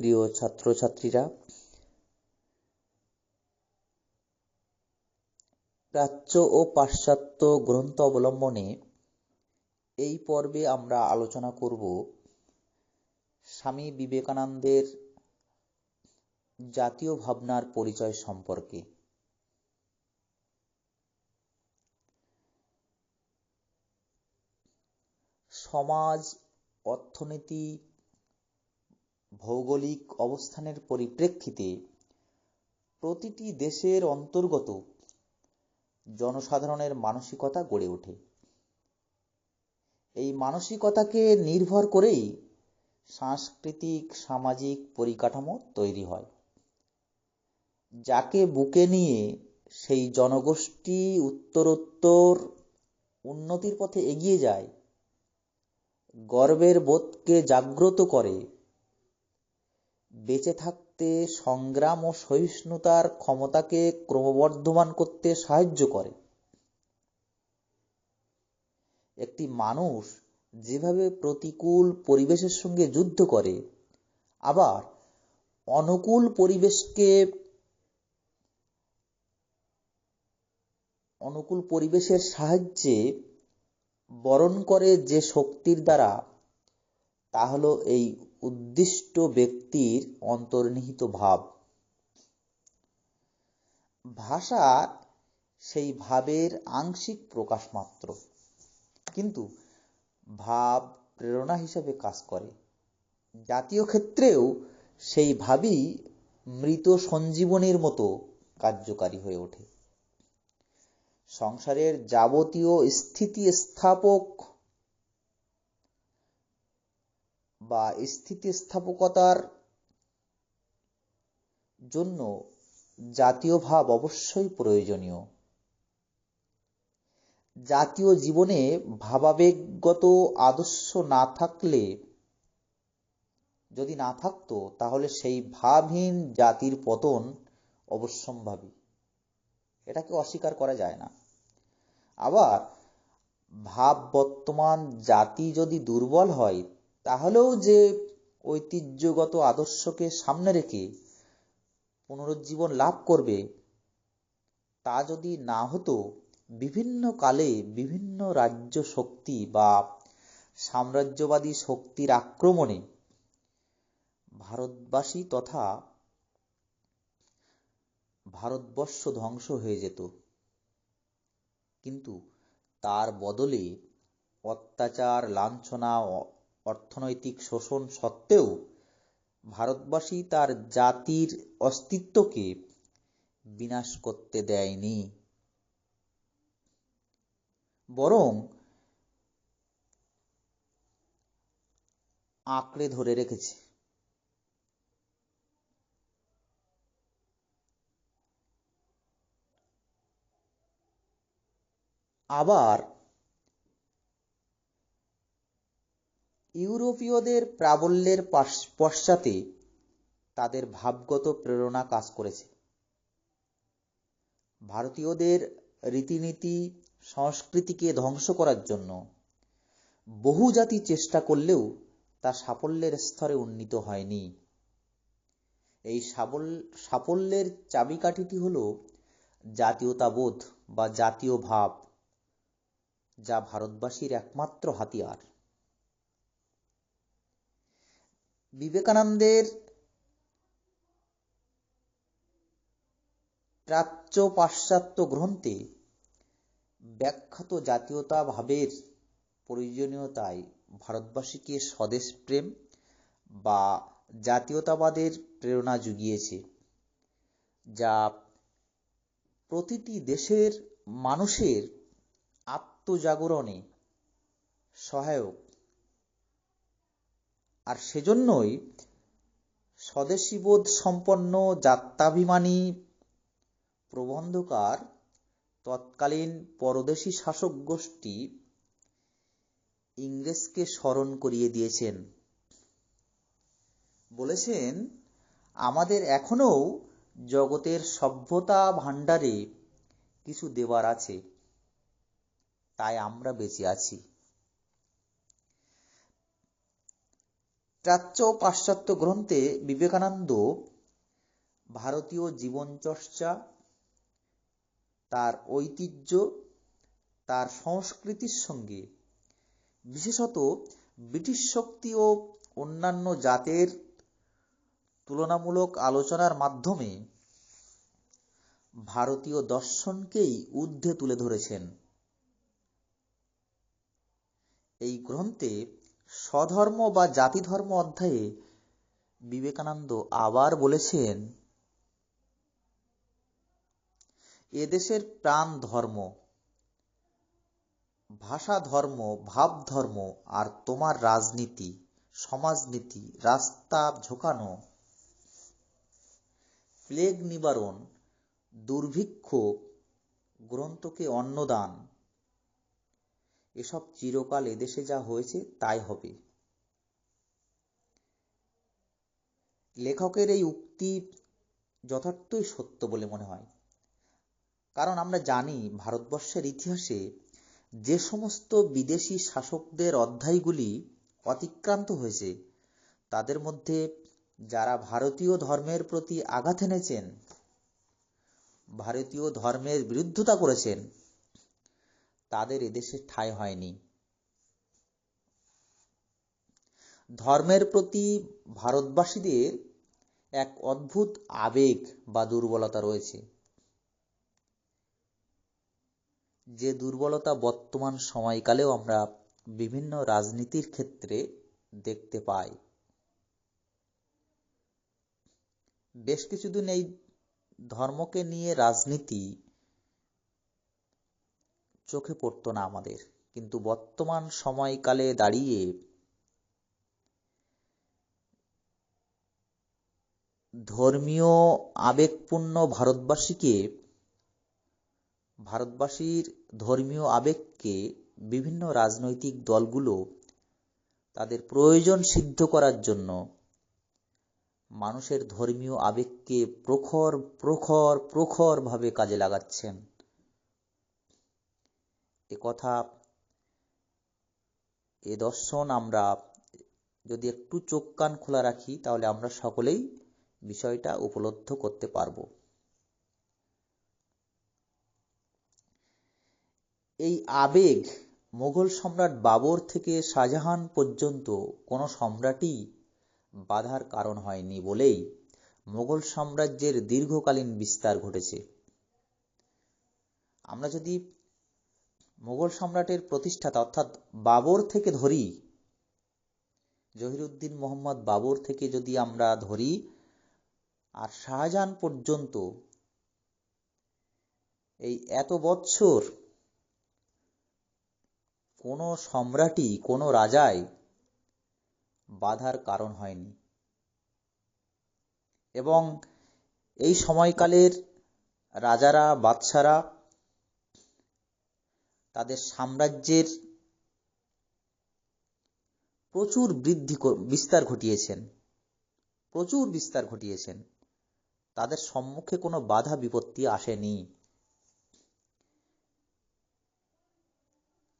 প্রিয় ছাত্রছাত্রীরা, প্রাচ্য ও পাশ্চাত্য গ্রন্থ অবলম্বনে এই পর্বে আমরা আলোচনা করব স্বামী বিবেকানন্দের জাতীয় ভাবনার পরিচয় সম্পর্কে। সমাজ, অর্থনীতি ভৌগোলিক অবস্থানের পরিপ্রেক্ষিতে প্রতিটি দেশের অন্তর্গত জনসাধারণের মানসিকতা গড়ে ওঠে। এই মানসিকতাকে নির্ভর করেই সাংস্কৃতিক, সামাজিক পরিকাঠামো তৈরি হয়, যাকে বুকে নিয়ে সেই জনগোষ্ঠী উত্তরোত্তর উন্নতির পথে এগিয়ে যায়, গর্বের বোধকে জাগ্রত করে বেঁচে থাকতে সংগ্রাম ও সহিষ্ণুতার ক্ষমতাকে ক্রমবর্ধমান করতে সাহায্য করে। একটি মানুষ যেভাবে প্রতিকূল পরিবেশের সঙ্গে যুদ্ধ করে, আবার অনুকূল পরিবেশকে অনুকূল পরিবেশের সাহায্যে বরণ করে যে শক্তির দ্বারা, তা হলো এই উদ্দিষ্ট ব্যক্তির অন্তর্নিহিত ভাব। ভাষা সেই ভাবের আংশিক প্রকাশ মাত্র। কিন্তু ভাব প্রেরণা হিসেবে কাজ করে। জাতীয় ক্ষেত্রেও সেই ভাবই মৃত সঞ্জীবনীর মতো কার্যকারী হয়ে ওঠে। সংসারের যাবতীয় স্থিতি স্থাপক বা স্থিতিস্থাপকতার জন্য জাতীয় ভাব অবশ্যই প্রয়োজনীয়। জাতীয় জীবনে ভাবাবেগগত আদর্শ না থাকলে, যদি না থাকতো, তাহলে সেই ভাবহীন জাতির পতন অবশ্যম্ভাবী। এটাকে অস্বীকার করা যায় না। আবার, ভাব বর্তমান জাতি যদি দুর্বল হয় তাহলেও যে ঐতিহ্যগত আদর্শকে সামনে রেখে পুনরুজ্জীবন লাভ করবে, তা যদি না হতো, বিভিন্ন কালে বিভিন্ন রাজ্য শক্তি বা সাম্রাজ্যবাদী শক্তির আক্রমণে ভারতবাসী তথা ভারতবর্ষ ধ্বংস হয়ে যেত। কিন্তু তার বদলে অত্যাচার, লাঞ্ছনা অর্থনৈতিক শোষণ সত্ত্বেও ভারতবাসী তার জাতির অস্তিত্বকে বিনাশ করতে দেয়নি। বরং আঁকড়ে ধরে রেখেছে। আবার ইউরোপীয়দের প্রাবল্যের পশ্চাতে তাদের ভাবগত প্রেরণা কাজ করেছে। ভারতীয়দের রীতিনীতি, সংস্কৃতিকে ধ্বংস করার জন্য বহু জাতি চেষ্টা করলেও তা সাফল্যের স্তরে উন্নীত হয়নি। এই সাবল, সাফল্যের চাবিকাঠিটি হল জাতীয়তাবোধ বা জাতীয় ভাব, যা ভারতবাসীর একমাত্র হাতিয়ার। বিবেকানন্দের প্রাচ্য পাশ্চাত্য গ্রন্থে ব্যাখ্যাত জাতীয়তা ভাবের প্রয়োজনীয়তায় ভারতবাসীকে স্বদেশ প্রেম বা জাতীয়তাবাদের প্রেরণা জুগিয়েছে, যা প্রতিটি দেশের মানুষের আত্মজাগরণে সহায়ক। আর সেজন্যই স্বদেশীবোধ সম্পন্ন যাত্রাভিমানী প্রবন্ধকার তৎকালীন পরদেশী শাসক গোষ্ঠী ইংরেজকে স্মরণ করিয়ে দিয়েছেন। বলেছেন, আমাদের এখনও জগতের সভ্যতা ভাণ্ডারে কিছু দেবার আছে, তাই আমরা বেঁচে আছি। প্রাচ্য ও পাশ্চাত্য গ্রন্থে বিবেকানন্দ ভারতীয় জীবনচর্চা, তার ঐতিহ্য, তার সংস্কৃতির সঙ্গে, বিশেষত ব্রিটিশ শক্তি ও অন্যান্য জাতের তুলনামূলক আলোচনার মাধ্যমে ভারতীয় দর্শনকেই ঊর্ধ্বে তুলে ধরেছেন। এই গ্রন্থে স্বধর্ম বা জাতিধর্ম অধ্যায়ে বিবেকানন্দ আবার বলেছেন, এদেশের প্রাণ ধর্ম ভাষা ধর্ম ভাব ধর্ম আর তোমার রাজনীতি, সমাজনীতি, রাস্তা ঝোঁকানো, প্লেগ নিবারণ, দুর্ভিক্ষ, গ্রন্থকে অন্নদান এসব চিরকাল এদেশে যা হয়েছে তাই হবে। লেখকের এই উক্তি যথার্থই সত্য বলে মনে হয়। কারণ আমরা জানি ভারতবর্ষের ইতিহাসে যে সমস্ত বিদেশি শাসকদের অধ্যায়গুলি অতিক্রান্ত হয়েছে, তাদের মধ্যে যারা ভারতীয় ধর্মের প্রতি আঘাত এনেছেন, ভারতীয় ধর্মের বিরুদ্ধতা করেছেন তাদের এদেশে ঠাঁই হয়নি। ধর্মের প্রতি ভারতবাসীদের এক অদ্ভুত আবেগ বা দুর্বলতা রয়েছে। যে দুর্বলতা বর্তমান সময়কালেও আমরা বিভিন্ন রাজনীতির ক্ষেত্রে দেখতে পাই। বেশ কিছুদিন এই ধর্মকে নিয়ে রাজনীতি চোখে পড়তো না আমাদের। কিন্তু বর্তমান সময়কালে দাঁড়িয়ে ধর্মীয় আবেগপূর্ণ ভারতবাসীকে, ভারতবাসীর ধর্মীয় আবেগকে বিভিন্ন রাজনৈতিক দলগুলো তাদের প্রয়োজন সিদ্ধ করার জন্য মানুষের ধর্মীয় আবেগকে প্রখর প্রখর, প্রখরভাবে কাজে লাগাচ্ছেন। এ কথা, এ দর্শন আমরা যদি একটু চোখ কান খোলা রাখি, তাহলে আমরা সকলেই বিষয়টা উপলব্ধ করতে পারব। এই আবেগ মোগল সম্রাট বাবর থেকে শাহজাহান পর্যন্ত কোনো সম্রাটই বাধার কারণ হয়নি বলেই মোগল সাম্রাজ্যের দীর্ঘকালীন বিস্তার ঘটেছে। আমরা যদি মোগল সম্রাটের প্রতিষ্ঠাতা, অর্থাৎ বাবর থেকে ধরি, জহিরুদ্দিন মোহাম্মদ বাবর থেকে যদি আমরা ধরি, আর শাহজাহান পর্যন্ত এই এত বৎসর কোনো সম্রাটই, কোনো রাজাই বাধার কারণ হয়নি। এবং এই সময়কালের রাজারা, বাদশারা তাদের সাম্রাজ্যের প্রচুর বৃদ্ধি বিস্তার ঘটিয়েছেন। প্রচুর বিস্তার ঘটিয়েছেন। তাদের সম্মুখে কোনো বাধা বিপত্তি আসেনি।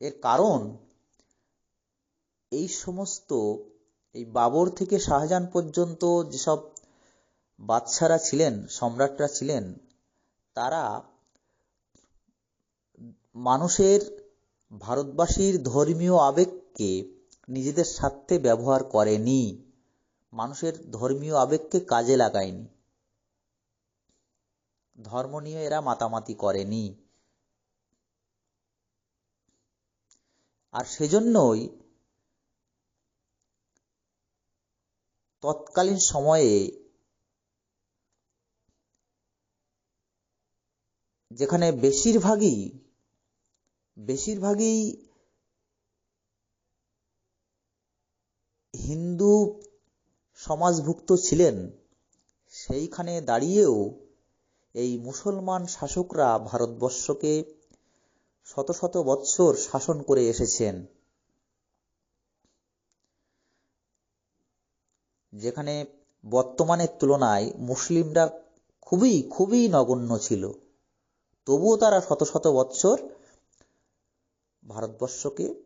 এর কারণ, এই সমস্ত, এই বাবর থেকে শাহজাহান পর্যন্ত যেসব বাদশারা ছিলেন, সম্রাটরা ছিলেন, তারা মানুষের ভারতবাসীর ধর্মীয় আবেগকে নিজেদের স্বার্থে ব্যবহার করেনি। মানুষের ধর্মীয় আবেগকে কাজে লাগায়নি। ধর্ম নিয়ে এরা মাতামাতি করেনি। আর সেজন্যই তৎকালীন সময়ে যেখানে বেশিরভাগই বেশিরভাগই হিন্দু সমাজভুক্ত ছিলেন। সেইখানে দাঁড়িয়েও এই মুসলমান শাসকরা ভারতবর্ষকে শত শত বৎসর শাসন করে এসেছেন। যেখানে বর্তমানের তুলনায় মুসলিমরা খুবই খুবই নগণ্য ছিল। তবুও তারা শত শত বৎসর ভারতবর্ষকে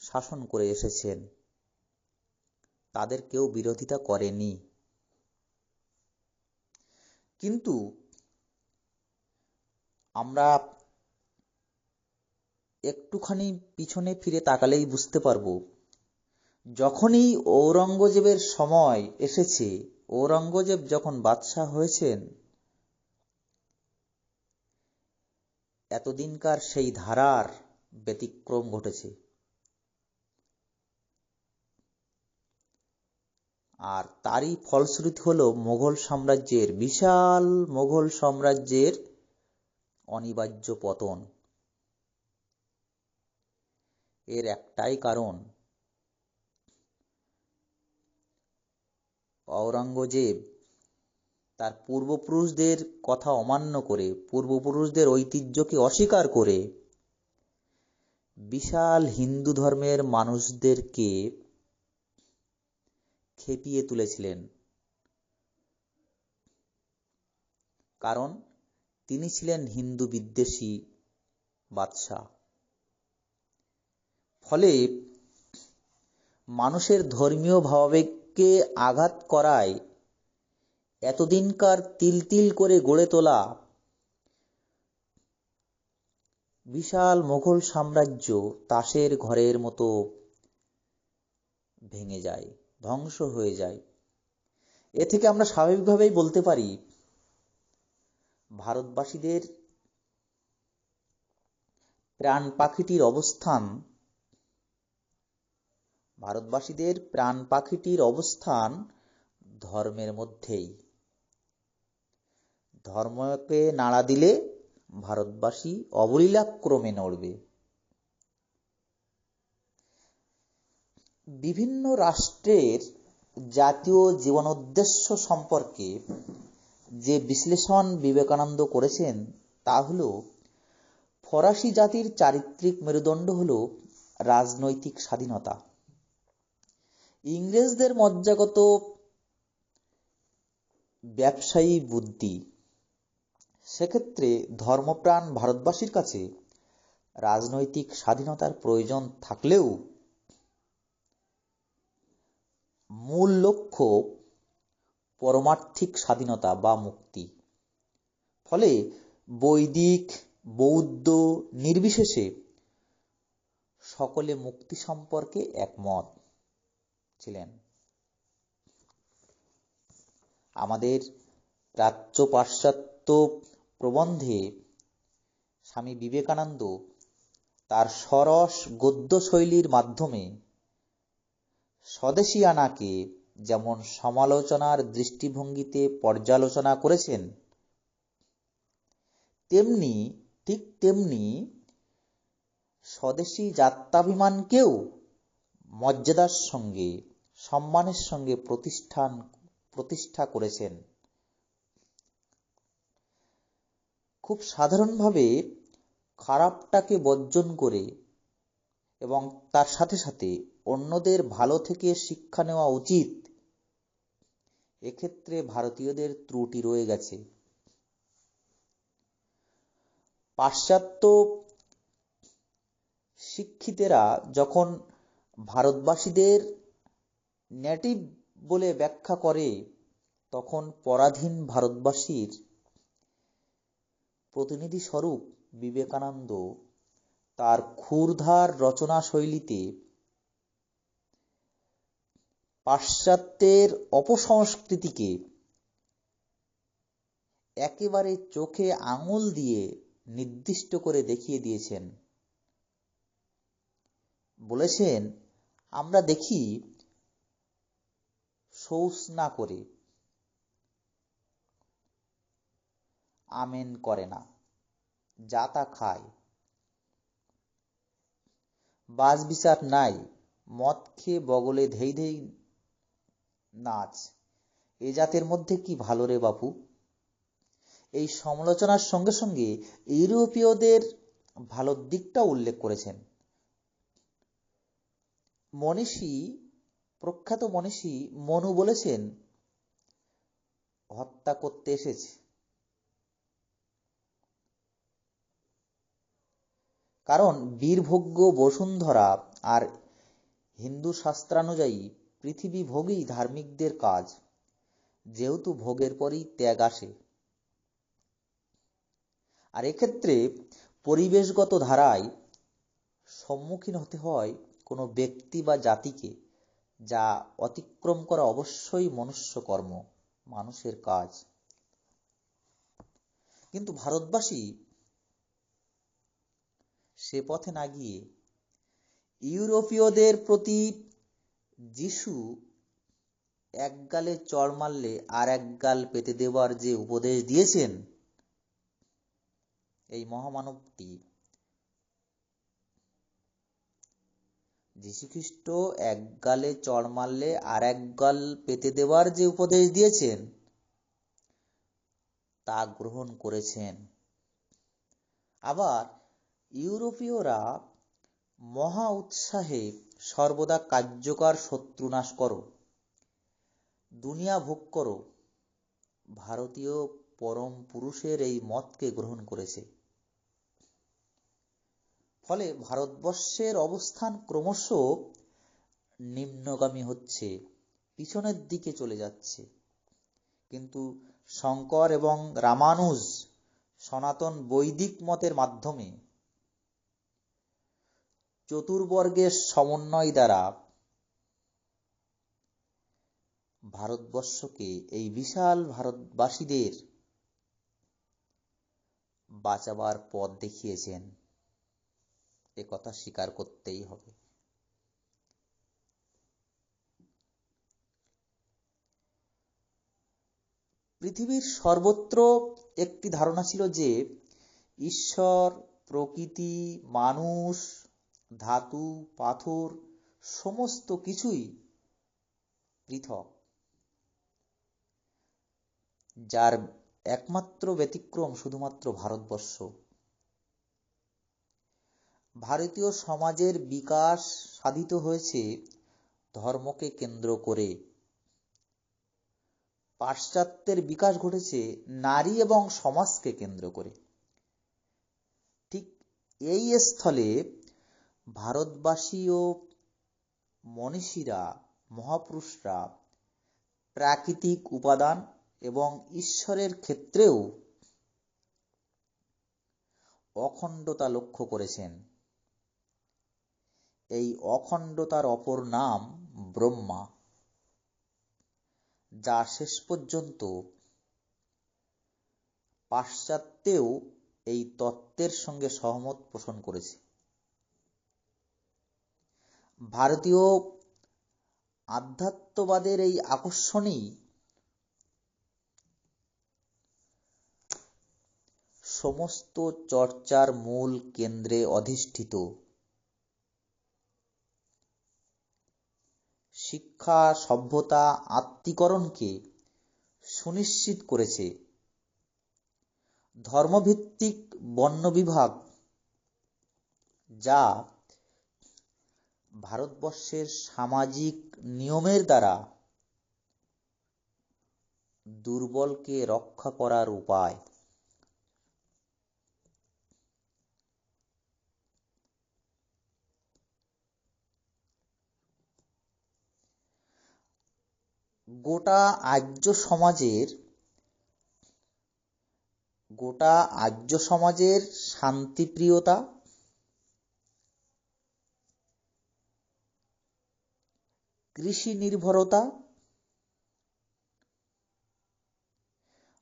শাসন করে এসেছেন। তাদের কেউ বিরোধিতা করেনি। কিন্তু আমরা একটুখানি পিছনে ফিরে তাকালেই বুঝতে পারব, যখনই ঔরঙ্গজেবের সময় এসেছে, ঔরঙ্গজেব যখন বাদশাহ হয়েছেন, এতদিনকার সেই ধারার ব্যতিক্রম ঘটেছে। আর তারই ফলশ্রুতি হল মোগল সাম্রাজ্যের বিশাল মোগল সাম্রাজ্যের অনিবার্য পতন। এর একটাই কারণ, ঔরঙ্গজেব তার পূর্বপুরুষদের কথা অমান্য করে, পূর্বপুরুষদের ঐতিহ্যকে অস্বীকার করে বিশাল হিন্দু ধর্মের মানুষদেরকে খেপিয়ে তুলেছিলেন। কারণ তিনি ছিলেন হিন্দু বিদ্বেষী বাদশাহ। ফলে মানুষের ধর্মীয় ভাবাবেগকে আঘাত করায় এতদিনকার তিল তিল করে গড়ে তোলা বিশাল মোগল সাম্রাজ্য তাসের ঘরের মতো ভেঙে যায়, ধ্বংস হয়ে যায়। এ থেকে আমরা স্বাভাবিকভাবেই বলতে পারি, ভারতবাসীদের প্রাণ পাখিটির অবস্থান, ভারতবাসীদের প্রাণ পাখিটির অবস্থান ধর্মের মধ্যেই। ধর্মকে নাড়া দিলে ভারতবাসী অবলীলাক্রমে নড়বে। বিভিন্ন রাষ্ট্রের জাতীয় জীবনোদ্দেশ্য সম্পর্কে যে বিশ্লেষণ বিবেকানন্দ করেছেন, তা হল, ফরাসি জাতির চারিত্রিক মেরুদণ্ড হল রাজনৈতিক স্বাধীনতা। ইংরেজদের মজ্জাগত ব্যবসায়ী বুদ্ধি সেক্ষেত্রে ধর্মপ্রাণ ভারতবাসীর কাছে রাজনৈতিক স্বাধীনতার প্রয়োজন থাকলেও মূল লক্ষ্য পরমার্থিক স্বাধীনতা বা মুক্তি। ফলে বৈদিক, বৌদ্ধ নির্বিশেষে সকলে মুক্তি সম্পর্কে একমত ছিলেন। আমাদের প্রাচ্য পাশ্চাত্য প্রবন্ধে স্বামী বিবেকানন্দ তার সরস গদ্য শৈলীর মাধ্যমে স্বদেশিয়ানাকে যেমন সমালোচনার দৃষ্টিভঙ্গিতে পর্যালোচনা করেছেন, তেমনি, ঠিক তেমনি স্বদেশী যাত্রাভিমানকেও মর্যাদার সঙ্গে, সম্মানের সঙ্গে প্রতিষ্ঠান, প্রতিষ্ঠা করেছেন। খুব সাধারণভাবে খারাপটাকে বর্জন করে এবং তার সাথে সাথে অন্যদের ভালো থেকে শিক্ষা নেওয়া উচিত, এক্ষেত্রে ভারতীয়দের ত্রুটি রয়ে গেছে। পাশ্চাত্য শিক্ষিতেরা যখন ভারতবাসীদের নেটিভ বলে ব্যাখ্যা করে, তখন পরাধীন ভারতবাসীর প্রতিনিধি স্বরূপ বিবেকানন্দ তার ক্ষুরধার রচনা শৈলীতে পাশ্চাত্যের অপসংস্কৃতিকে একেবারে চোখে আঙুল দিয়ে নির্দিষ্ট করে দেখিয়ে দিয়েছেন। বলেছেন, আমরা দেখি, শৌচ না করে আমেন করে না, যা তা খায়। বাজ বিচার নাই, মদ খেয়ে বগলে ধেই ধেই নাচ। এ জাতের মধ্যে কি ভালো রে বাপু? এই সমালোচনার সঙ্গে সঙ্গে ইউরোপীয়দের ভালো দিকটা উল্লেখ করেছেন। মনীষী, প্রখ্যাত মনীষী মনু বলেছেন, হত্যা করতে এসেছে। কারণ বীরভোগ্য বসুন্ধরা আর হিন্দু শাস্ত্রানুযায়ী পৃথিবী ভোগই ধার্মিকদের কাজ। যেহেতু ভোগের পরই ত্যাগ আসে। আর এক্ষেত্রে পরিবেশগত ধারায় সম্মুখীন হতে হয় কোনো ব্যক্তি বা জাতিকে, যা অতিক্রম করা অবশ্যই মনুষ্য কর্ম মানুষের কাজ। কিন্তু ভারতবাসী সে পথে না গিয়ে। ইউরোপীয়দের প্রতি যিশু এক গালে চড় মারলে আর এক গাল পেতে দেওয়ার যে উপদেশ দিয়েছেন, এই মহামানবটি যীশুখ্রিস্ট এক গালে চড় মারলে আর এক গাল পেতে দেওয়ার যে উপদেশ দিয়েছেন, তা গ্রহণ করেছেন। আবার ইউরোপীয়রা মহা উৎসাহে সর্বদা কার্যকর শত্রু নাশ করো, দুনিয়া ভোগ করো। ভারতীয় পরম পুরুষের এই মতকে গ্রহণ করেছে। ফলে ভারতবর্ষের অবস্থান ক্রমশ নিম্নগামী হচ্ছে, পিছনের দিকে চলে যাচ্ছে। কিন্তু শঙ্কর এবং রামানুজ সনাতন বৈদিক মতের মাধ্যমে চতুর্বর্গের সমন্বয় দ্বারা ভারতবর্ষকে এই বিশাল ভারতবাসীদের বাঁচাবার পথ দেখিয়েছেন। এ কথা স্বীকার করতেই হবে। পৃথিবীর সর্বত্র একটি ধারণা ছিল যে ঈশ্বর, প্রকৃতি, মানুষ ধাতু, পাথর, সমস্ত কিছুই পৃথক। যার একমাত্র ব্যতিক্রম শুধুমাত্র ভারতবর্ষ। ভারতীয় সমাজের বিকাশ সাধিত হয়েছে ধর্মকে কেন্দ্র করে। পাশ্চাত্যের বিকাশ ঘটেছে নারী এবং সমাজকে কেন্দ্র করে। ঠিক এই স্থলে ভারতবাসী ও মনীষীরা, মহাপুরুষরা প্রাকৃতিক উপাদান এবং ঈশ্বরের ক্ষেত্রেও অখণ্ডতা লক্ষ্য করেছেন। এই অখণ্ডতার অপর নাম ব্রহ্মা, যা শেষ পর্যন্ত পাশ্চাত্যেও এই তত্ত্বের সঙ্গে সহমত পোষণ করেছে। ভারতীয় আধ্যাত্মবাদের এই আকর্ষণেই সমস্ত চর্চার মূল কেন্দ্রে অধিষ্ঠিত। শিক্ষা সভ্যতা আত্মীকরণকে সুনিশ্চিত করেছে। ধর্মভিত্তিক বর্ণবিভাগ যা ভারতবর্ষের সামাজিক নিয়মের দ্বারা দুর্বলকে রক্ষা করার উপায়। গোটা আর্য সমাজের, গোটা আর্য সমাজের শান্তিপ্রিয়তা কৃষি নির্ভরতা।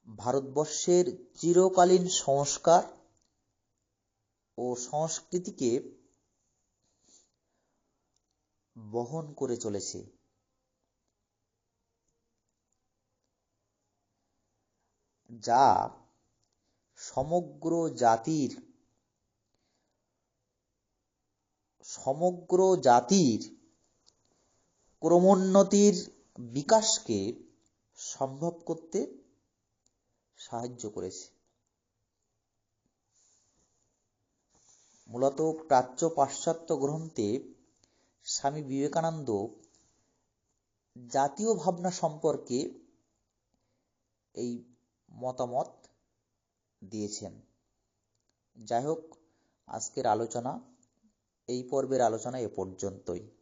ভারতবর্ষের চিরকালীন সংস্কার ও সংস্কৃতিকে বহন করে চলেছে। যা সমগ্র জাতির সমগ্র জাতির ক্রমোন্নতির বিকাশকে সম্ভব করতে সাহায্য করেছে। মূলত প্রাচ্য পাশ্চাত্য গ্রন্থে স্বামী বিবেকানন্দ জাতীয় ভাবনা সম্পর্কে এই মতামত দিয়েছেন। যাই হোক, আজকের আলোচনা এই পর্বের আলোচনা এ পর্যন্তই।